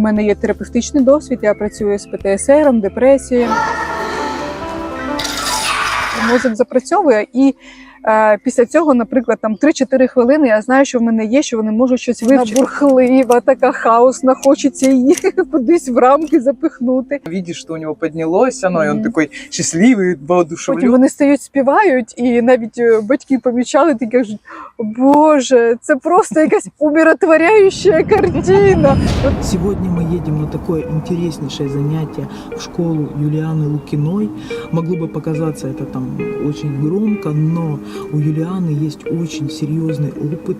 мене є терапевтичний досвід, я працюю з ПТСР, депресією. Мозок запрацьовує і. е, Після цього, наприклад, там 3-4 хвилини я знаю, що в мене є, що вони можуть щось вивчити. Вона бурхлива, така хаосна, хочеться її кудись в рамки запихнути. Видишь, что у него поднялось оно, и он Мгм. такой счастливый, Потім воодушевлен. вони стають, співають, і навіть е, батьки помічали такі кажуть: Боже, це просто якась умиротворяюча картина. Сегодня мы едем на такое интереснейшее занятие в школу Юлианы Лукиной. Могло бы показаться это там очень громко, но у Юлианы есть очень серьезный опыт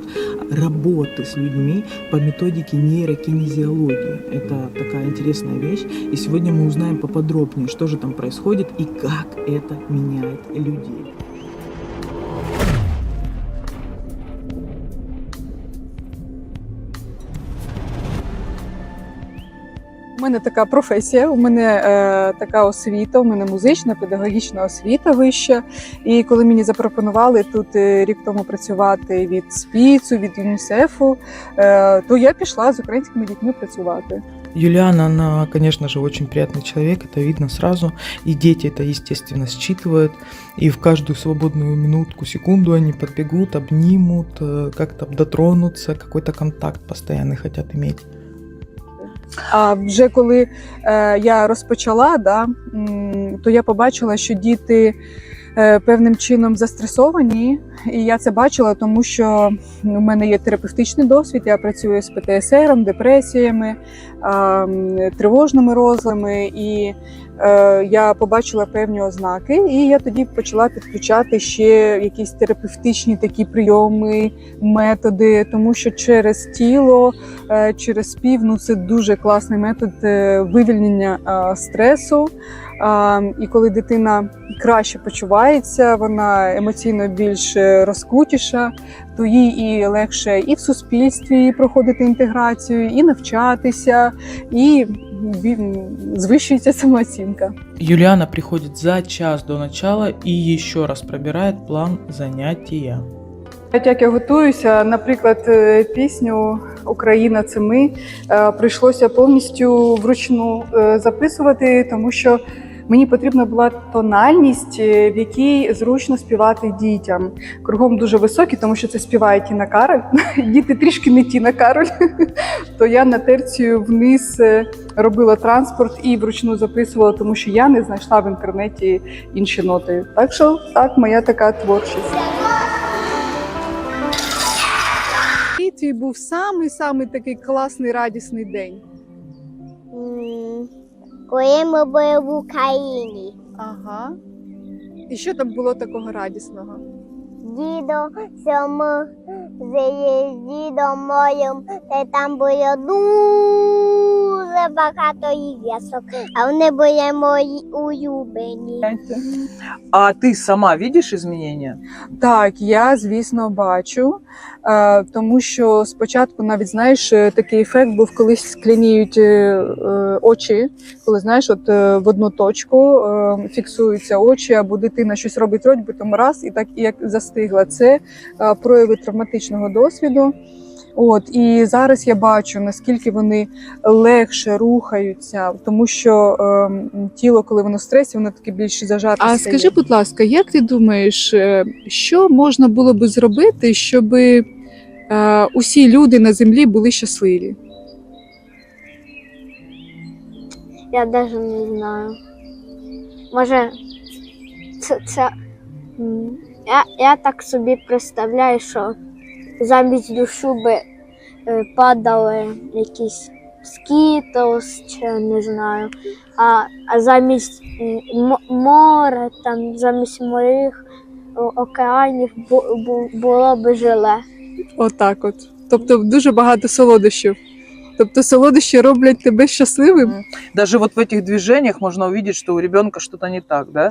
работы с людьми по методике нейрокинезиологии. Это такая интересная вещь. И сегодня мы узнаем поподробнее, что же там происходит и как это меняет людей. У мене така професія, у мене е, така освіта, у мене музична, педагогічна освіта вища. І коли мені запропонували тут е, рік тому працювати від СПІЦу, від ЮНІСЕФу, е, то я пішла з українськими дітьми працювати. Юлиана, она, конечно же, очень приятный человек, это видно сразу. И дети это, естественно, считывают. И в каждую свободную минутку, секунду они подбегут, обнимут, э, как-то дотронутся, какой-то контакт постоянный хотят иметь. А вже коли е, я розпочала, да, то я побачила, що діти е, певним чином застресовані, і я це бачила, тому що у мене є терапевтичний досвід. Я працюю з ПТСР, депресіями, е, тривожними розлами, і я побачила певні ознаки, і я тоді почала підключати ще якісь терапевтичні такі прийоми, методи, тому що через тіло е, через спів. Ну це дуже класний метод е, вивільнення е, стресу. І коли дитина краще почувається, вона емоційно більш е, розкутіша, то їй і легше і в суспільстві проходити інтеграцію, і навчатися, і бі- звищується самооцінка. Юлиана приходит за час до начала и еще раз пробирает план занятия. Як я готуюся, наприклад, е, пісню Україна це ми е, прийшлося повністю вручну е, записувати, тому що мені потрібна була тональність, е, в якій зручно співати дітям. Кругом дуже високі, тому що це співає Тіна Кароль. Діти трішки не Тіна Кароль. То я на терцію вниз е, робила транспорт і вручну записувала, тому що я не знайшла в інтернеті інші ноти. Так що так, моя така творчість. Твій був самий самий такий класний радісний день? Коли ми були в Україні, Ага. І що там було такого радісного? дідо сьому з дідом моїм, та там було дуже багато іграшок, а вони були мої улюблені. А ты сама видишь изменения? Так, я звісно бачу, е, тому що спочатку навіть знаєш е, такий ефект був, коли скляніють е, очі, коли знаєш, от в одну точку фіксуються очі, або дитина щось робить роть, потім раз і так і як застигла. Це прояви травматичного досвіду. От і зараз я бачу наскільки вони легше рухаються, тому що е, тіло, коли воно в стресі, воно таке більш зажате. А стає. скажи, будь ласка, як ти думаєш, е, що можна було би зробити, щоб е, усі люди на землі були щасливі? Я навіть не знаю. Може, це, це я, я так собі представляю, що замість душу би е, падали якісь скітлс, чи не знаю, а, а замість моря, там, замість морів, океанів бу, бу, було би желе. Отак, от. Тобто дуже багато солодощів. Тобто солодощі роблять тебе щасливим. Даже вот в этих движениях можно увидеть, что у ребенка что-то не так, да?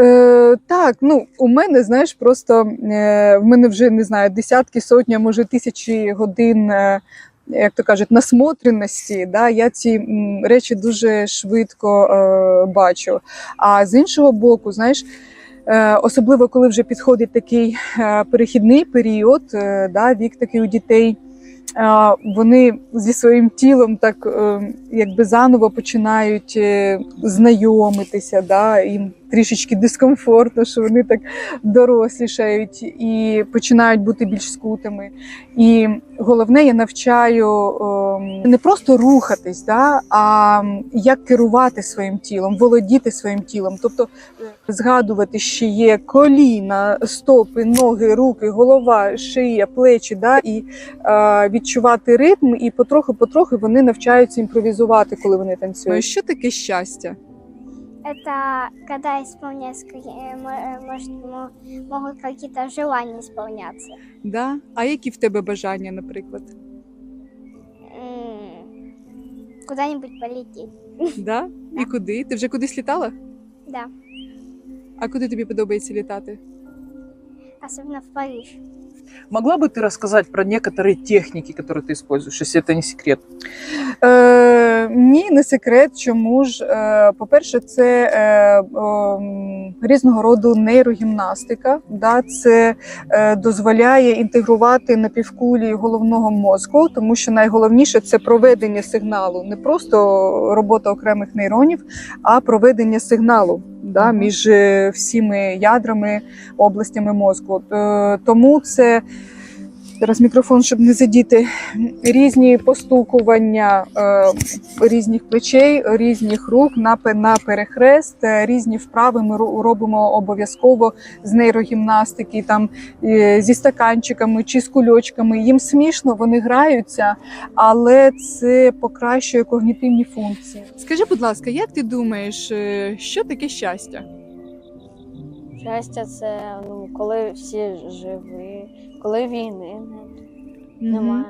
Е, так, ну у мене, знаєш, просто е, в мене вже не знаю десятки, сотні, може тисячі годин, е, як то кажуть, насмотреності. Да, я ці речі дуже швидко е, бачу. А з іншого боку, знаєш. е, Особливо коли вже підходить такий е, перехідний період, е, да, вік такий у дітей е, вони зі своїм тілом так е, якби заново починають е, знайомитися, да, їм трішечки дискомфортно, що вони так дорослішають і починають бути більш скутими. І головне, я навчаю е, не просто рухатись, да, а як керувати своїм тілом, володіти своїм тілом. Тобто е, згадувати, що є коліна, стопи, ноги, руки, голова, шия, плечі, да, і е, відчувати ритм, і потроху-потроху вони навчаються імпровізувати, коли вони танцюють. Що таке щастя? Это когда исполняется, мо- э, может, мо- могут какие-то желания исполняться. Да? А які в тебе бажання, наприклад? М, Куда-нибудь полететь. Да? І куди? Ти вже кудись літала? Да, А куди тобі подобається літати? особенно в Париж. Могла бы ты рассказать про некоторые техники, которые ты используешь, если это не секрет? Е, ні, не секрет. Чому ж? Е, по-перше, це е, ем, різного роду нейрогімнастика. Да? Це е, дозволяє інтегрувати напівкулі головного мозку, тому що найголовніше це проведення сигналу, не просто робота окремих нейронів, а проведення сигналу да? Між е, всіми ядрами, областями мозку. Е, тому це. Зараз мікрофон, щоб не задіти. Різні постукування е, різних плечей, різних рук на, на перехрест, е, різні вправи ми ру- робимо обов'язково з нейрогімнастики, там е, зі стаканчиками чи з кульочками. Їм смішно, вони граються, але це покращує когнітивні функції. Скажи, будь ласка, як ти думаєш, що таке щастя? Щастя, це ну, коли всі живі, коли війни не, немає.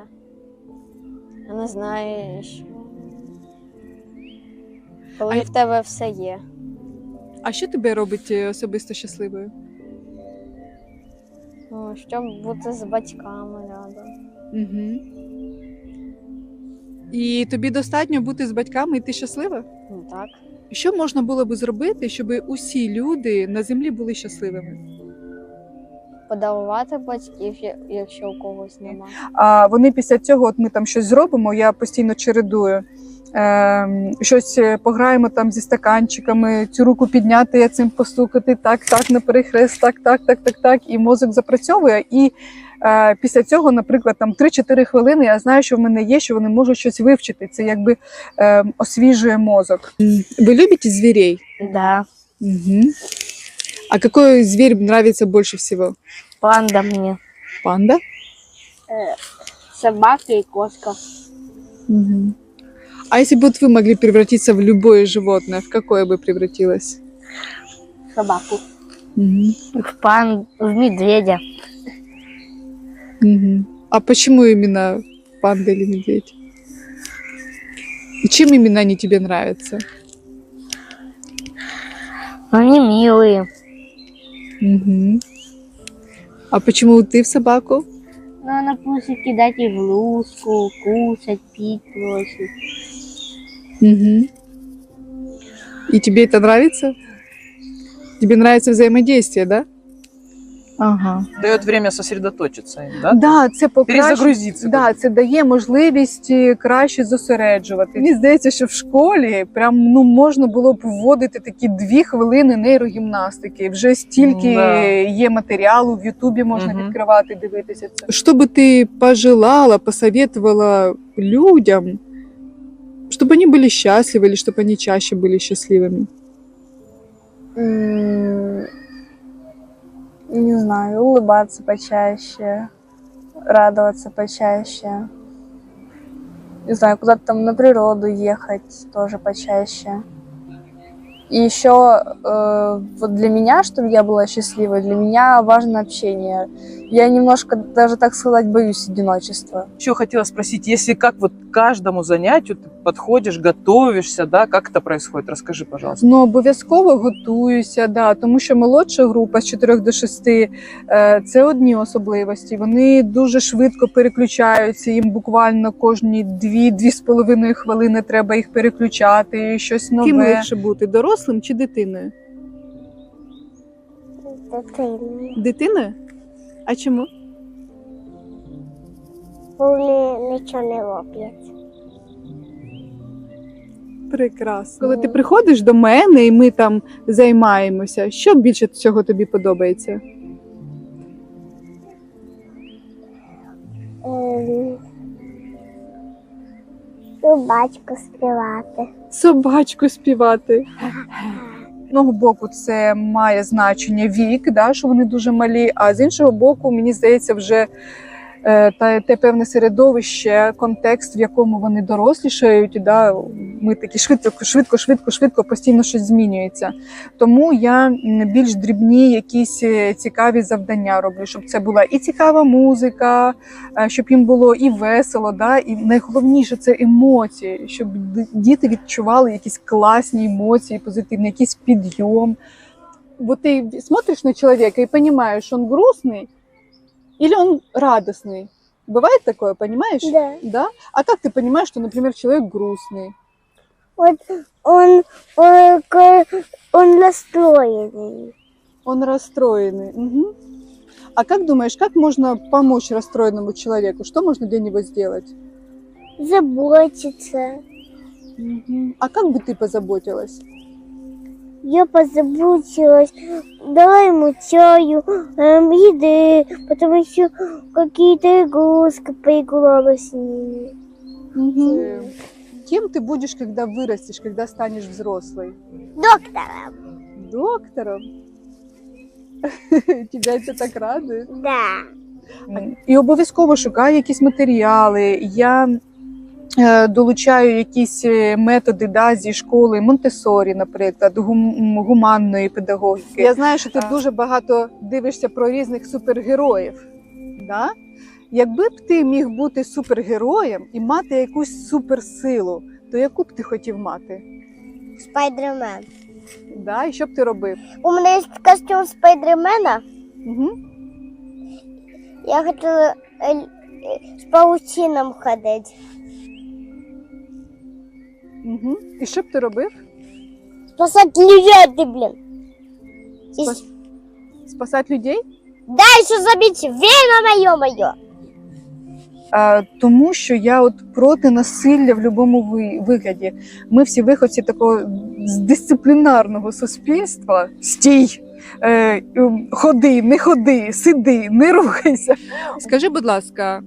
Я не знаю, що. Коли А- в тебе все є. А що тебе робить е, особисто щасливою? Ну, щоб бути з батьками рядом. Угу. І тобі достатньо бути з батьками, і ти щаслива? Ну так. Що можна було би зробити, щоб усі люди на землі були щасливими? Подарувати батьків, якщо у когось немає. А вони після цього, от ми там щось зробимо, я постійно чередую. Е, щось пограємо там зі стаканчиками, цю руку підняти, я цим постукати, так, так, на перехрест, так, так, так, так, так. І мозок запрацьовує. І е, після цього, наприклад, там 3-4 хвилини я знаю, що в мене є, що вони можуть щось вивчити. Це якби е, освіжує мозок. Ви любите зверей? Да. Угу. А какой зверь нравится больше всего? Панда мені. Панда? Собака і кошка. Угу. А если бы вот вы могли превратиться в любое животное, в какое бы превратилось? Собаку. Угу. В пан в медведя. Угу. А почему именно панда или медведь? И чем именно они тебе нравятся? Вони милі. Угу. А почему ты в собаку? Ну, вона просить в ігрушку, кушать, пить просить. Угу. И тебе это нравится? Тебе нравится взаимодействие, да? Ага. Дает время сосредоточиться, им, да? Да, це покращує. Перезагрузиться. Да, це дає можливість е, краще зосереджувати. Мені здається, що в школі прям ну можна було б вводити такі дві хвилини нейрогімнастики. Вже стільки Да. є матеріалу в Ютубі можна Мгм. відкривати, дивитися це. Что бы ты пожелала, посоветовала людям, чтобы они были счастливы или чтобы они чаще были счастливыми? М, Не знаю, улыбаться почаще, радоваться почаще. Не знаю, куда-то там на природу ехать тоже почаще. И еще э, вот для меня, чтобы я была счастливой, для меня важно общение. Я немножко, даже так сказать, боюсь одиночества. Еще хотела спросить, если как вот к каждому занятию ты подходишь, готовишься, да, как это происходит? Расскажи, пожалуйста. Ну обов'язково готуюся, да, тому що молодша група з 4 до 6 е, це одні особливості. Вони дуже швидко переключаються. Їм буквально кожні 2-2,5 хвилини треба їх переключати, щось нове. Ким легше бути дорослим чи дитиною? Дитини. Дитиною? А чому? вони нічого не роблять. Прекрасно. Коли ти приходиш до мене і ми там займаємося, що більше всього тобі подобається? Ем, Собачку співати. Собачку співати. Одного боку, це має значення вік, да, що вони дуже малі, а з іншого боку, мені здається, вже е, та, те певне середовище, контекст, в якому вони дорослішають, да, ми такі швидко, швидко, швидко, швидко постійно щось змінюється. Тому я м, більш дрібні якісь е, цікаві завдання роблю, щоб це була і цікава музика, е, щоб їм було і весело, да, і найголовніше це емоції, щоб д- діти відчували якісь класні емоції, позитивні, якийсь підйом. Бо ти смотришь на человека и понимаешь, он грустный или он радостный. Бывает такое, понимаешь? Да. Да? А как ты понимаешь, что, например, человек грустный? От он, он, он расстроєний. Он расстроенный. Мгм. А как думаешь, как можно помочь расстроенному человеку? Что можно для него сделать? Заботиться. Мгм. А как бы ты позаботилась? Я позаботилась, дала ему чаю, эм, еды, потому что какие-то игрушки поиграла с ними. Э, Кем ты будешь, когда вырастешь, когда станешь взрослой? Доктором. Доктором? Тебя это так радует? Да. І обов'язково шукаю якісь матеріали. Я е, долучаю якісь е, методи да, зі школи Монтесорі, наприклад, гум- гуманної педагогіки. Я знаю, що ти дуже багато дивишся про різних супергероїв. Да? Якби б ти міг бути супергероєм і мати якусь суперсилу, то яку б ти хотів мати? Спайдермен. Да? І що б ти робив? У меня есть костюм Спайдермена. Угу. Я хотела э, э, с паутином ходить. Угу. І що б ти робив? Спасать людей, ты, блин. И Спас- Спасати людей? дальше забить время мое, мое. Е, тому що я от проти насилля в будь-якому ви- вигляді. Ми всі виходці такого з дисциплінарного суспільства. Стій! Е, ем, ходи, не ходи, сиди, не рухайся. Скажи, будь ласка,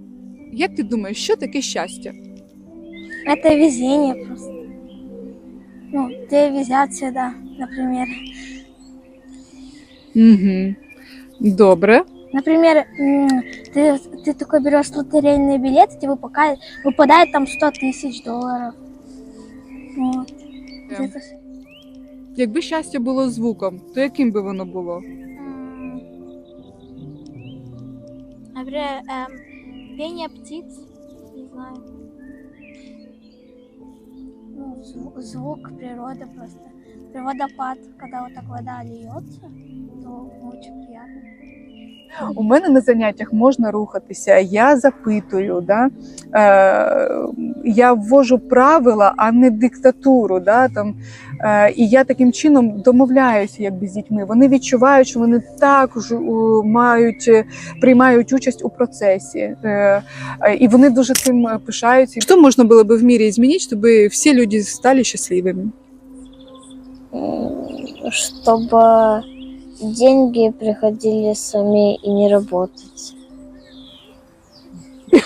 як ти думаєш, що таке щастя? Это везение просто. Ну, тебе везят всегда, например. Угу. Добре. Например, ты, ты такой берешь лотерейный билет, и тебе выпадает, выпадает там 100 тысяч долларов. Вот. Ем. Это Якби щастя було звуком, то яким би воно було? м, Например, эм, пение птиц, не знаю. Ну, зву- звук природы просто. При водопад, когда вот так вода льется, то очень приятно. У мене на заняттях можна рухатися. Я запитую, да? е, я ввожу правила, а не диктатуру. Да? Там, е, і я таким чином домовляюся якби, з дітьми. Вони відчувають, що вони також у, мають, е, приймають участь у процесі. Е, е, і вони дуже цим е, пишаються. Что можно было бы в мире изменить, чтобы все люди стали счастливыми? Чтобы деньги приходили сами и не работать.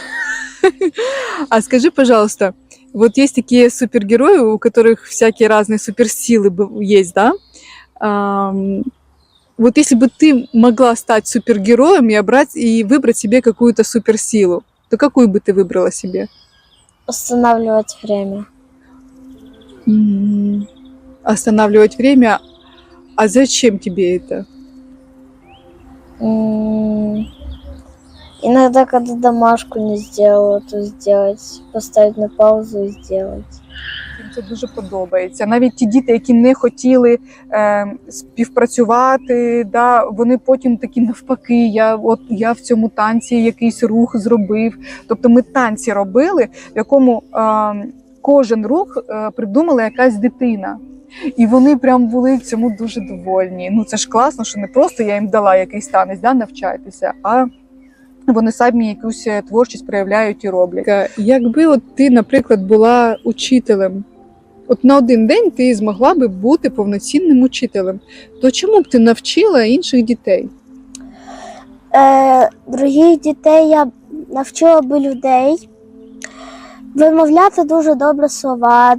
А скажи, пожалуйста, вот есть такие супергерои, у которых всякие разные суперсилы есть, да? Вот если бы ты могла стать супергероем и, обрать, и выбрать себе какую-то суперсилу, то какую бы ты выбрала себе? Останавливать время. Останавливать время. А зачем тебе это? М, Иногда, когда домашку не сделала, то сделать, поставить на паузу и сделать. Їм це дуже подобається. Навіть ті діти, які не хотіли е, співпрацювати, да, вони потім такі навпаки. Я от я в цьому танці якийсь рух зробив. Тобто ми танці робили, в якому е, кожен рух е, придумала якась дитина. І вони прям були цьому дуже довольні. Ну це ж класно, що не просто я їм дала якийсь танець, да, навчайтеся, а вони самі якусь е, творчість проявляють і роблять. Якби от ти, наприклад, була учителем, от на один день ти змогла би бути повноцінним учителем, то чому б ти навчила інших дітей? Е, других дітей я навчила би людей вимовляти дуже добре слова.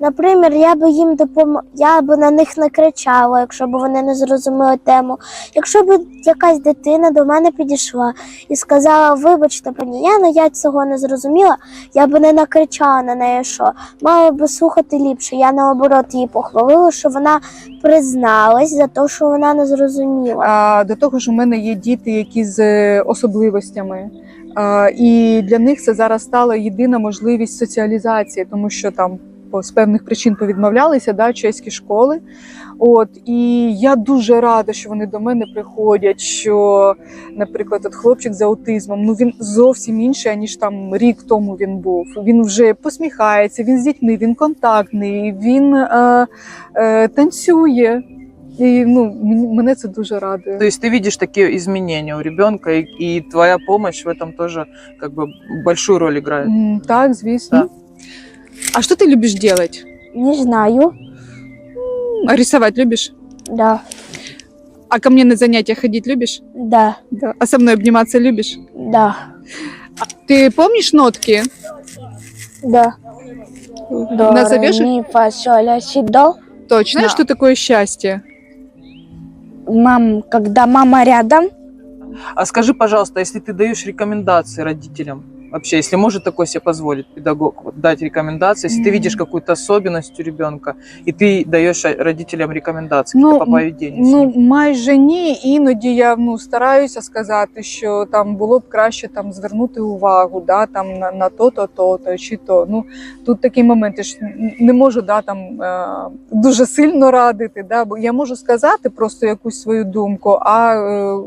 Наприклад, я би їм допом... я би на них не кричала, якщо б вони не зрозуміли тему. Якщо б якась дитина до мене підійшла і сказала, вибачте, пані Яна, я цього не зрозуміла, я би не накричала на неї, що мала би слухати ліпше. Я наоборот її похвалила, що вона призналась за те, що вона не зрозуміла. А до того ж, у мене є діти, які з е, особливостями. А, і для них це зараз стала єдина можливість соціалізації, тому що там по з певних причин повідмовлялися да, чеські школи. От і я дуже рада, що вони до мене приходять. Що, наприклад, от хлопчик з аутизмом, ну він зовсім інший, ніж там рік тому він був. Він вже посміхається, він з дітьми, він контактний, він е, е, танцює. І ну мені- мене це дуже радує. То есть ты видишь такие изменения у ребенка, и, и твоя помощь в этом тоже как бы большую роль играет. М, Так, звісно. Да. А что ты любишь делать? Не знаю. А рисовать любишь? Да, А ко мне на занятия ходить любишь? да, Да. А со мной обниматься любишь? да, Ты помнишь нотки? да. До, Назовешь ми, фа, соль, си, до. Точно. Знаешь, Да. что такое счастье? Мам, когда мама рядом, А скажи, пожалуйста, если ты даешь рекомендации родителям, вообще, если может такое себе позволить педагог, вот, дать рекомендации, если ты Мгм. видишь какую-то особенность у ребенка, и ты даешь э, родителям рекомендации Ну, какие-то по поведению. с Ну ним. майже ні. Іноді я ну стараюся сказати, що там було б краще там звернути увагу, да там на, на то, то, то, то чи то. Ну тут такі моменти ж н- не можу да там е, дуже сильно радити. Да, бо я можу сказати просто якусь свою думку, а е,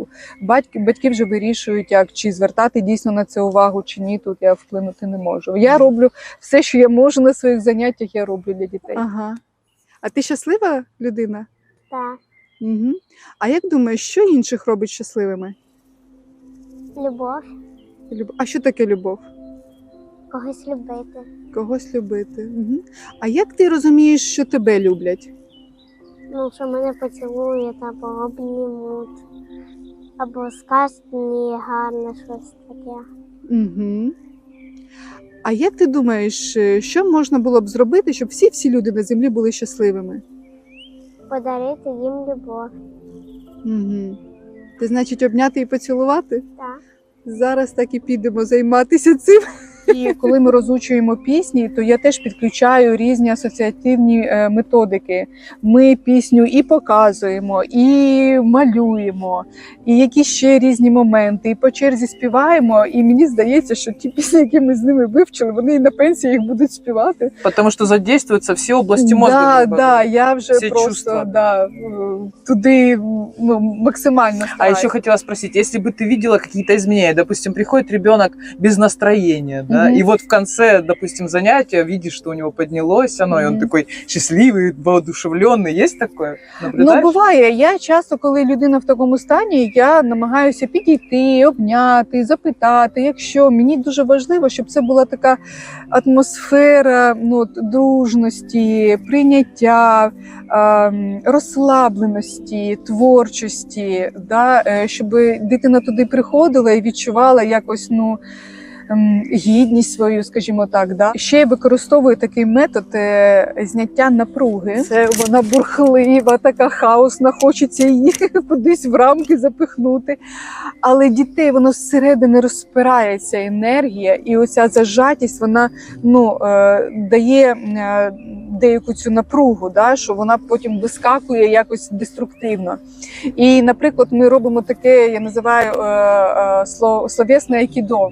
батьки батьки вже вирішують, як чи звертати дійсно на це увагу, чи ні. Тут я вплинути не можу. Я роблю все, що я можу на своїх заняттях. Я роблю для дітей. Ага. А ти щаслива людина? Так, Угу. А як думаєш, що інших робить щасливими? любов, Люб- А що таке любов? когось любити. Когось любити. Угу. А як ти розумієш, що тебе люблять? Ну, що мене поцілують або обнімуть, або скажуть мені гарне щось таке. Угу. А як ти думаєш, е, що можна було б зробити, щоб всі всі люди на землі були щасливими? Подарити їм любов. Угу. Ти значить обняти і поцілувати? Так. Зараз так і підемо займатися цим. І коли ми розучуємо пісні, то я теж підключаю різні асоціативні е, методики. Ми пісню і показуємо, і малюємо, і якісь ще різні моменти, і по черзі співаємо. І мені здається, що ті пісні, які ми з ними вивчили, вони і на пенсії їх будуть співати. Потому что задействуются все области мозга. да, грубо да, я вже Всі просто чувства. да, туди ну, максимально А стараюсь. еще хотела спросить, если бы ты видела какие-то изменения, допустим, приходит ребенок без настроения, да, Мгм. и вот в конце, допустим, занятия видишь, что у него поднялось оно, и он такой счастливый, воодушевленный, есть такое? Ну, буває. Я часто, коли людина в такому стані, я намагаюся підійти, обняти, запитати. Якщо мені дуже важливо, щоб це була така атмосфера ну, дружності, прийняття, розслабленості, творчості, да, е, щоб дитина туди приходила і відчувала якось ну. Гідність свою, скажімо так, да ще я використовую такий метод е, зняття напруги. Це вона бурхлива, така хаосна, хочеться її кудись в рамки запихнути. Але дітей воно зсередини розпирається енергія, і оця зажатість вона ну е, дає е, деяку цю напругу, да, що вона потім вискакує якось деструктивно. І, наприклад, ми робимо таке, я називаю е, е, сло- словесне айкідо.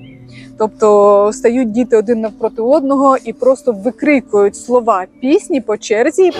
Тобто стають діти один навпроти одного і просто викрикують слова пісні по черзі.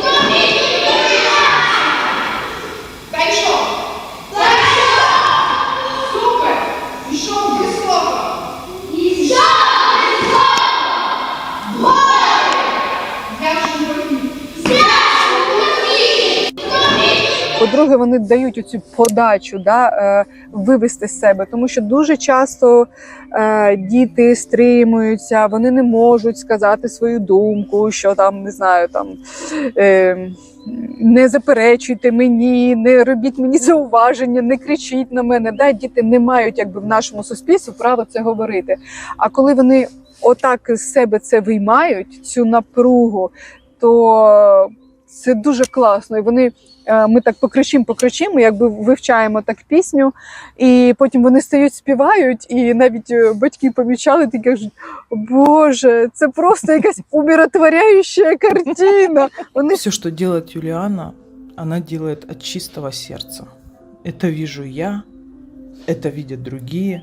По-друге, вони дають оцю подачу, да, е, вивести з себе, тому що дуже часто е, діти стримуються, вони не можуть сказати свою думку, що там не знаю, там е, не заперечуйте мені, не робіть мені зауваження, не кричіть на мене. Да, діти не мають якби в нашому суспільстві права це говорити. А коли вони отак з себе це виймають, цю напругу, то це дуже класно. І вони е, ми так покричимо, покричимо, якби вивчаємо так пісню, і потім вони стають, співають, і навіть е, батьки помічали і кажуть: Боже, це просто якась умиротворяюча картина. Вони Все, что делает Юлиана, она делает от чистого сердца. Это вижу я, это видят другие.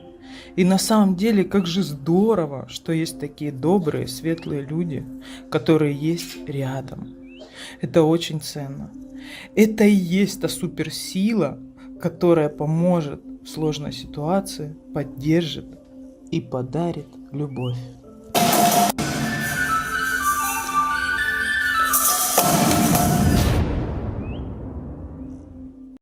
И на самом деле, как же здорово, что есть такие добрые, светлые люди, которые есть рядом. Это очень ценно. Это и есть та суперсила, которая поможет в сложной ситуации, поддержит и подарит любовь.